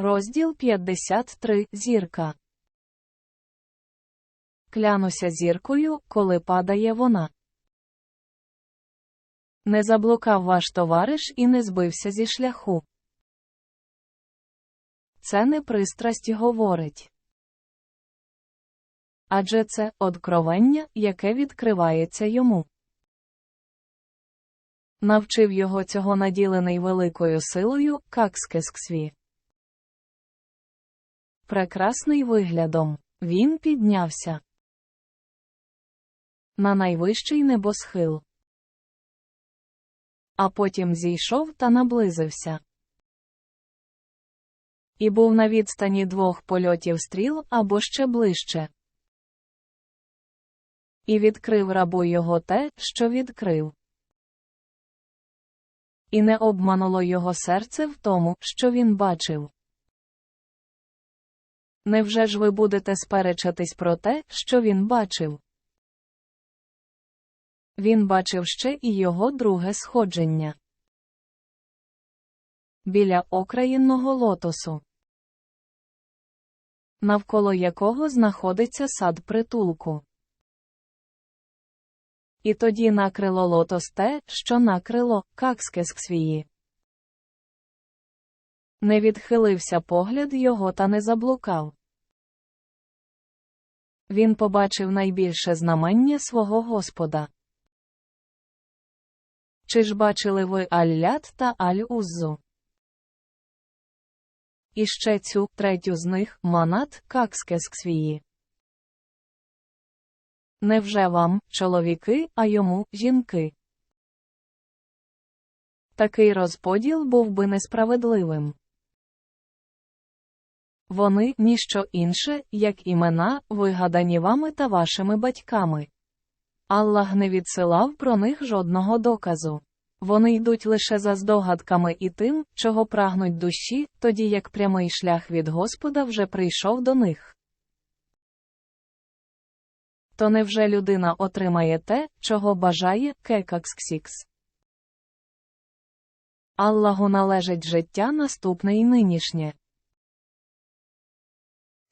Розділ 53 Зірка. Клянуся зіркою, коли падає вона. Не заблукав ваш товариш і не збився зі шляху. Це не пристрасть говорить. Адже це откровення, яке відкривається йому. Навчив його цього наділений великою силою, Какскесксві. Прекрасний виглядом. Він піднявся на найвищий небосхил. А потім зійшов та наблизився. І був на відстані двох польотів стріл або ще ближче. І відкрив рабу його те, що відкрив. І не обмануло його серце в тому, що він бачив. Невже ж ви будете сперечатись про те, що він бачив? Він бачив ще і його друге сходження. Біля окраїнного лотосу, навколо якого знаходиться сад притулку. І тоді накрило лотос те, що накрило Какскесксвії. Не відхилився погляд його та не заблукав. Він побачив найбільше знамення свого Господа. Чи ж бачили ви Аллят та Аль-Уззу? І ще цю, третю з них, Манат, Какскесксвії. Невже вам, чоловіки, а йому жінки? Такий розподіл був би несправедливим. Вони ніщо інше, як імена, вигадані вами та вашими батьками. Аллах не відсилав про них жодного доказу. Вони йдуть лише за здогадками і тим, чого прагнуть душі, тоді як прямий шлях від Господа вже прийшов до них. То невже людина отримає те, чого бажає кекаксксікс? Аллаху належить життя наступне і нинішнє.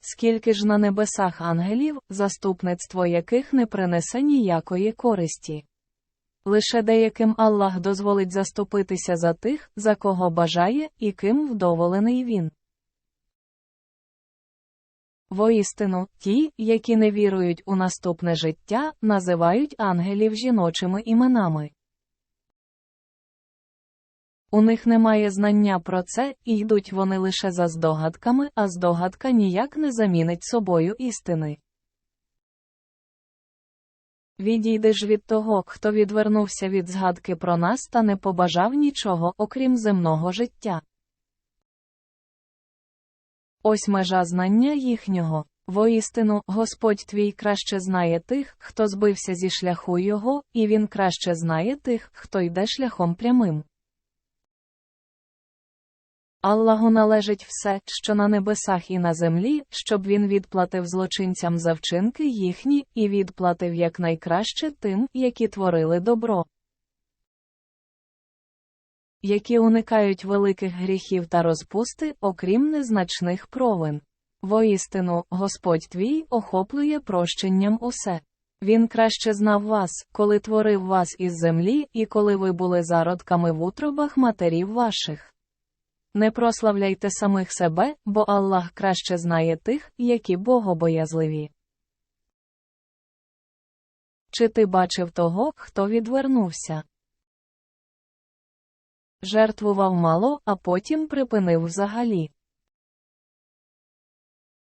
Скільки ж на небесах ангелів, заступництво яких не принесе ніякої користі. Лише деяким Аллах дозволить заступитися за тих, за кого бажає, і ким вдоволений він. Воістину, ті, які не вірують у наступне життя, називають ангелів жіночими іменами. У них немає знання про це, і йдуть вони лише за здогадками, а здогадка ніяк не замінить собою істини. Відійди ж від того, хто відвернувся від згадки про нас та не побажав нічого, окрім земного життя. Ось межа знання їхнього. Воістину, Господь твій краще знає тих, хто збився зі шляху його, і він краще знає тих, хто йде шляхом прямим. Аллаху належить все, що на небесах і на землі, щоб він відплатив злочинцям за вчинки їхні, і відплатив якнайкраще тим, які творили добро. Які уникають великих гріхів та розпусти, окрім незначних провин. Воістину, Господь твій охоплює прощенням усе. Він краще знав вас, коли творив вас із землі, і коли ви були зародками в утробах матерів ваших. Не прославляйте самих себе, бо Аллах краще знає тих, які богобоязливі. Чи ти бачив того, хто відвернувся? Жертвував мало, а потім припинив взагалі.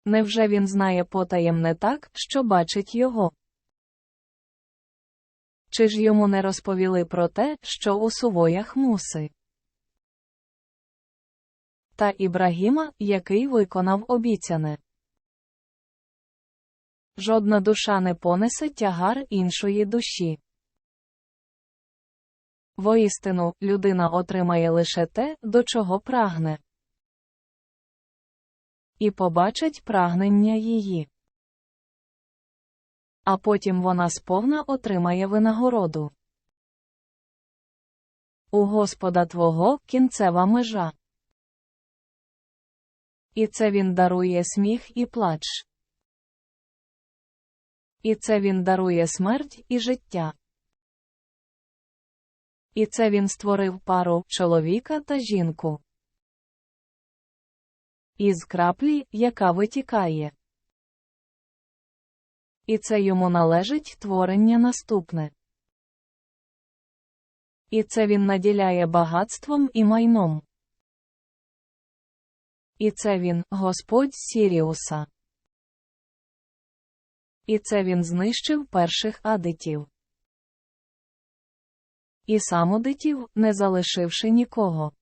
Невже він знає потаємне так, що бачить його? Чи ж йому не розповіли про те, що у сувоях муси? Та Ібрагіма, який виконав обіцяне. Жодна душа не понесе тягар іншої душі. Воістину, людина отримає лише те, до чого прагне. І побачить прагнення її. А потім вона сповна отримає винагороду. У Господа твого кінцева межа. І це він дарує сміх і плач. І це він дарує смерть і життя. І це він створив пару чоловіка та жінку. Із краплі, яка витікає. І це йому належить творення наступне. І це він наділяє багатством і майном. І це він, Господь Сіріуса. І це він знищив перших адитів. І самодитів, не залишивши нікого.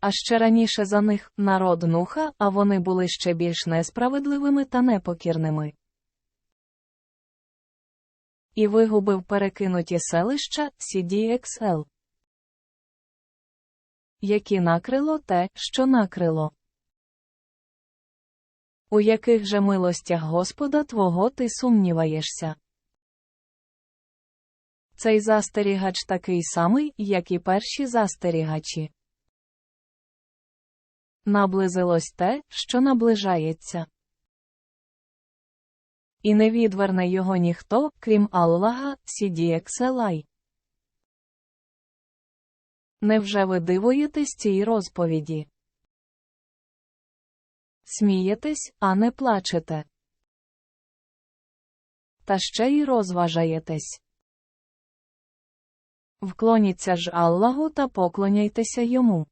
А ще раніше за них народ нуха, а вони були ще більш несправедливими та непокірними. І вигубив перекинуті селища CDXL, які накрило те, що накрило. У яких же милостях Господа твого ти сумніваєшся? Цей застерігач такий самий, як і перші застерігачі. Наблизилось те, що наближається. І не відверне його ніхто, крім Аллаха, CDXLI. Невже ви дивуєтесь цій розповіді? Смієтесь, а не плачете. Та ще й розважаєтесь. Вклоніться ж Аллаху та поклоняйтеся йому.